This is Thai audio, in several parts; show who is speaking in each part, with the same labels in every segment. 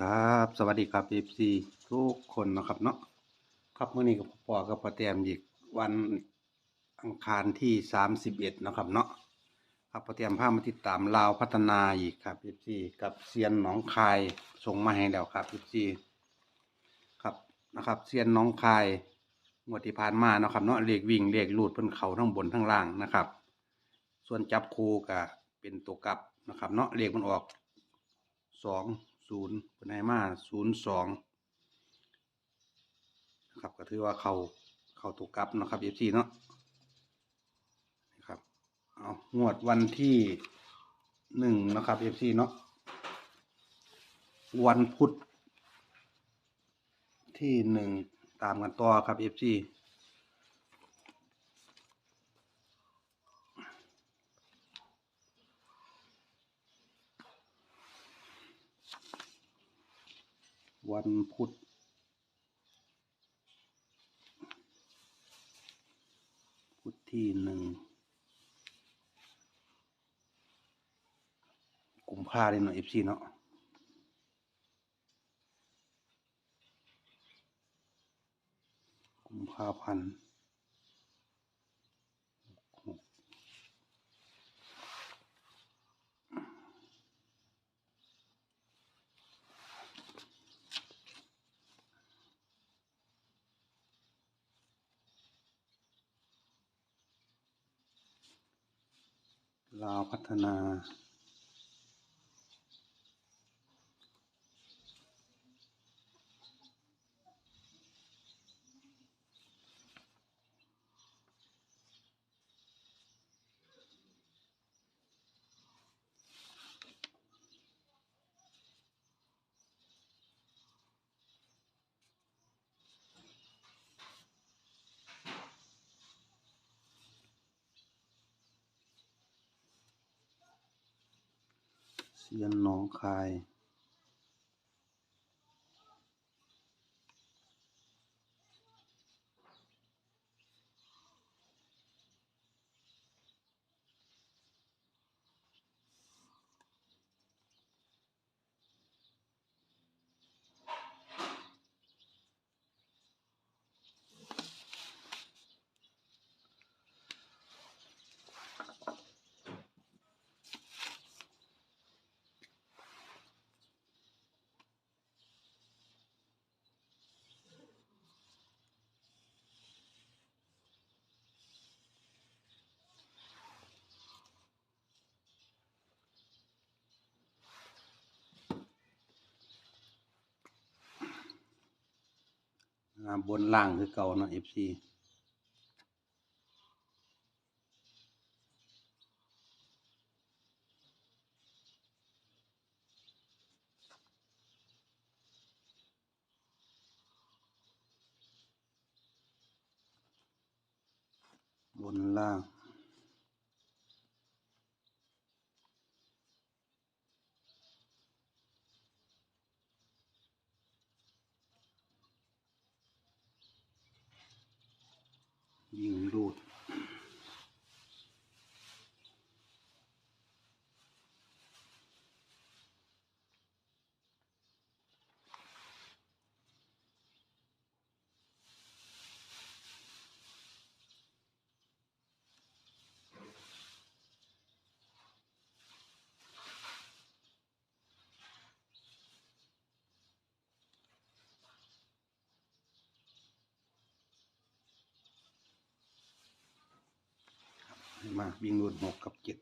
Speaker 1: ครับ สวัสดีครับเอฟซีทุกคนนะครับเนาะครับเมื่อนี้กับปอกับปอแตมอีกวันอังคารที่สามสิบเอ็ดนะครับเนาะครับปอแตมพาพมาติดตามลาวพัฒนาอีกครับเอฟซีกับเซียนหนองคายส่งมาให้แล้วครับเอฟซีครับนะครับเซียนหนองคายงวดที่ผ่านมานะครับเนาะเลขวิ่งเลขลูดเพิ่นเขาทั้งบนทั้งล่างนะครับ ส่วนจับคูก็เป็นตัวกลับนะครับ เนาะเลขมันออกสอง ศูนย์เป็นไฮมาศูนย์สองนะครับก็ถือว่าเขาเขาตัวกลับนะครับเอฟซีเนาะนะครับเอางวดวันที่หนึ่งนะครับเอฟซีเนาะวันพุธที่หนึ่งตามกันต่อครับเอฟซี วันพุธพุธที่หนึ่งกุมภาเลยเนาะเอฟซีเนาะกุมภาพันธ์ ลาวพัฒนา เซียนหนองคายาบนล่างคือเก่าเนาะเอฟซีบนล่าง ยิง มาวิ่งรุ่นหกกับเจ็ด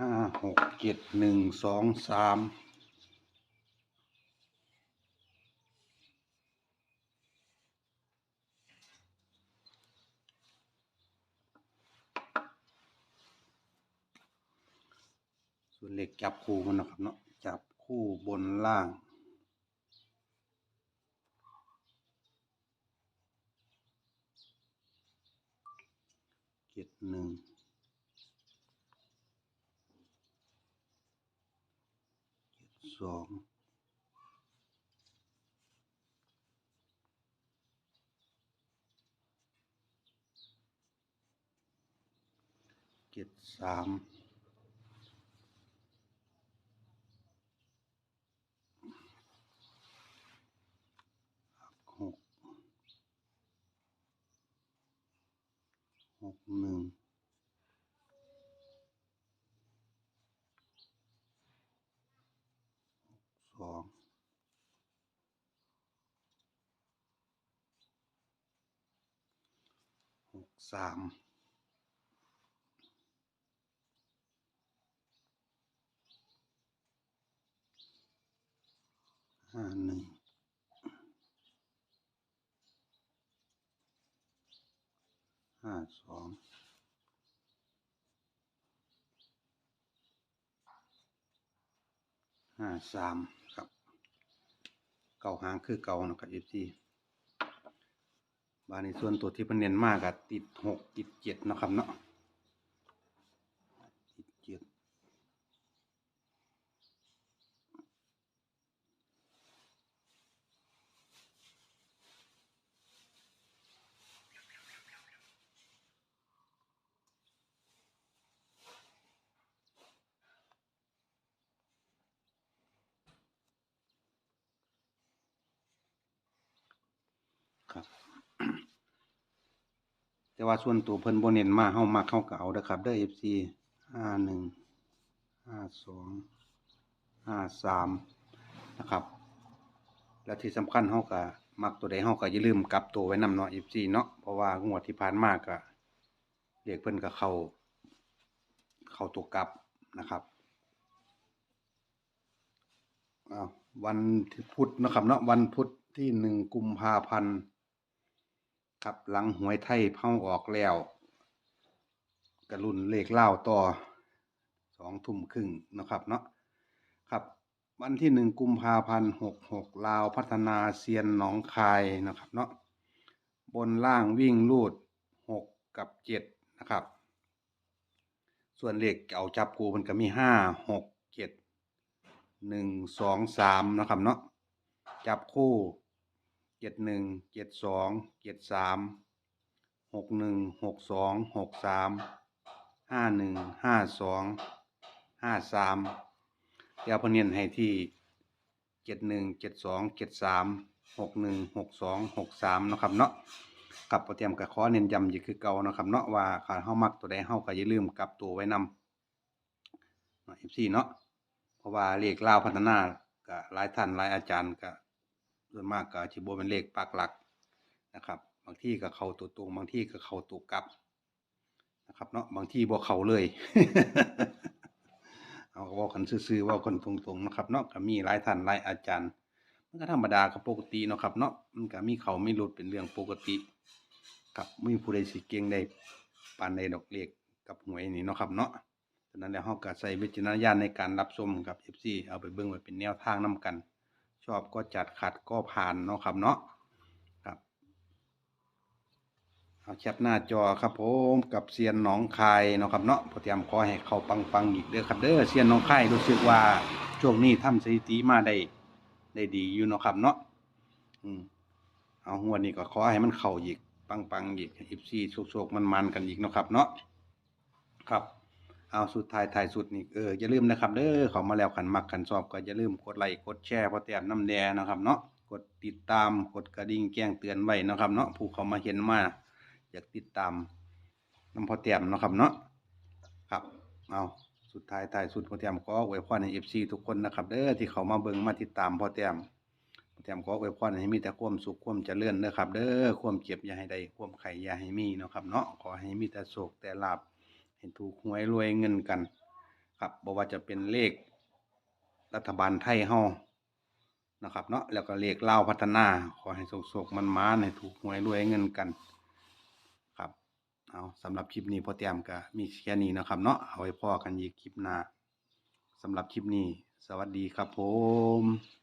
Speaker 1: ห้าหกเจ็ดหนึ่งสองสามส่วนเลขจับคู่มันนะครับเนาะจับคู่บนล่างเจ็ดหนึ่งเจ็ด สองเจ็ดสามหกหกหนึ่ง สองหกสามห้าหนึ่งห้าสองห้าสาม ก่าหางคือเก่านะครับเอฟซีบานในส่วนตัวที่เป็นเน้นมากอะติดหกติดเจ็ดนะครับเนาะติดเจ็ดครับ แต่ว่าส่วนตัวเพิ่นบ่เน้นมาเฮามักเฮาเก็เอาเด้อครับเด้อ FC ห้าหนึ่งห้าสองห้าสามนะครับ และที่สำคัญเฮาก็มักตัวใดเฮาก็อย่าลืมกลับตัวไว้นำเนาะ FC เนาะเพราะว่างวดที่ผ่านมาก็เลขเพิ่นก็เข้าเข้าตัวกลับนะครับวันพุธนะครับเนาะวันพุธที่หนึ่งกุมภาพันธ์ ครับหลังหวยไทยเพ้าออกแล้วกระลุนเลขเล่าต่อสองทุ่มครึ่งนะครับเนาะครับ วันที่หนึ่งกุมภาพันธ์หกหกลาวพัฒนาเซียนหนองคายนะครับเนาะบนล่างวิ่งลูดหกกับเจ็ดนะครับ ส่วนเลขเอาจับกูมันก็มีห้าหกเจ็ดหนึ่งสองสามนะครับเนาะจับคู่ เจ็ดหนึ่งเจ็ดสองเจ็ดสามหกหนึ่งหกสองหกสามห้าหนึ่งห้าสองห้าสามเดี๋ยวพเนียนให้ที่เจ็ดหนึ่งเจ็ดสองเจ็ดสามหกหนึ่งหกสองหกสามนะครับเนาะกับโปรเตรียมกับขอเน้นย้ำอยู่คือเก่านะครับเนาะว่าขาเฮามักตัวใดเฮาก็อย่าลืมกลับตัวไว้นำเนาะ FC เนาะเพราะว่าเลขลาวพัฒนาก็หลายท่านหลายอาจารย์ก็ ส่วนมากก็ชิบเป็นเลขปักหลักนะครับ บางที่ก็เข้าตัวตรง บางที่ก็เข้าตัวกลับนะครับเนาะบางที่บ่เข้าเลยเอาว่ากันซื่อๆว่ากันตรงๆนะครับเนาะก็มีหลายท่านหลายอาจารย์มันก็ธรรมดาก็ปกติเนาะครับเนาะมันก็มีเขาไมีหลุดเป็นเรื่องปกติครับไม่มีผู้ใดสิเก่งได้ปานใดดอกเลขกับหวยนี่เนาะครับเนาะฉะนั้นแล้วเฮาก็ใส่วิจารณญาณในการรับชมกับ FC เอาไปเบิ่งไว้เป็นแนวทางนํกัน ชอบก็จัดขัดก็ผ่านเนาะครับเนาะครับเอาแคปหน้าจอครับผมกับเซียนหนองคายเนาะครับเนาะพอเตรียมขอให้เขาปังๆอีกเด้อครับเด้อเซียนหนองคายรู้สึกว่าช่วงนี้ทำสถิติมาได้ได้ดีอยู่เนาะครับเนาะอืมเอางวนี้ก็ขอให้มันเข้าอีกปังๆอีกอีซีโชคๆมันๆกันอีกเนาะครับเนาะครับ เอาสุดท้ายท้ายสุดนี่เอออย่าลืมนะครับเด้อเขามาแล้วขันมักขันชอบก็อย่าลืมกดไลค์กดแชร์พอแต้มน้ำแดงนะครับเนาะกดติดตามกดกระดิ่งแจ้งเตือนไว้นะครับ เนาะผู้เขามาเห็นมาอยากติดตามน้ำพอแต้มนะครับเนาะครับเอาสุดท้ายท้ายสุดพอแต้มขออวยพรให้เอฟซีทุกคนนะครับเด้อที่เขามาเบิ่งมาติดตามพอแต้มพอแต้มขออวยพรให้มีแต่ความสุขความเจริญเด้อครับ เด้อความเจ็บอย่าให้ได้ความไข่อย่าให้มีนะครับ เนาะขอให้มีแต่โศกแต่ลาบ ให้ถูกหวยรวยเงินกัน ครับบ่ว่าจะเป็นเลขรัฐบาลไทยเฮานะครับเนาะแล้วก็เลขเล่าพัฒนา ขอให้โชคๆมันมาให้ถูกหวยรวยเงินกันครับเอาสำหรับคลิปนี้พอเตรียมก็มีแค่นี้นะครับเนาะเอาไว้พ่อกันอีกคลิปหน้าสำหรับคลิปนี้ สวัสดีครับผม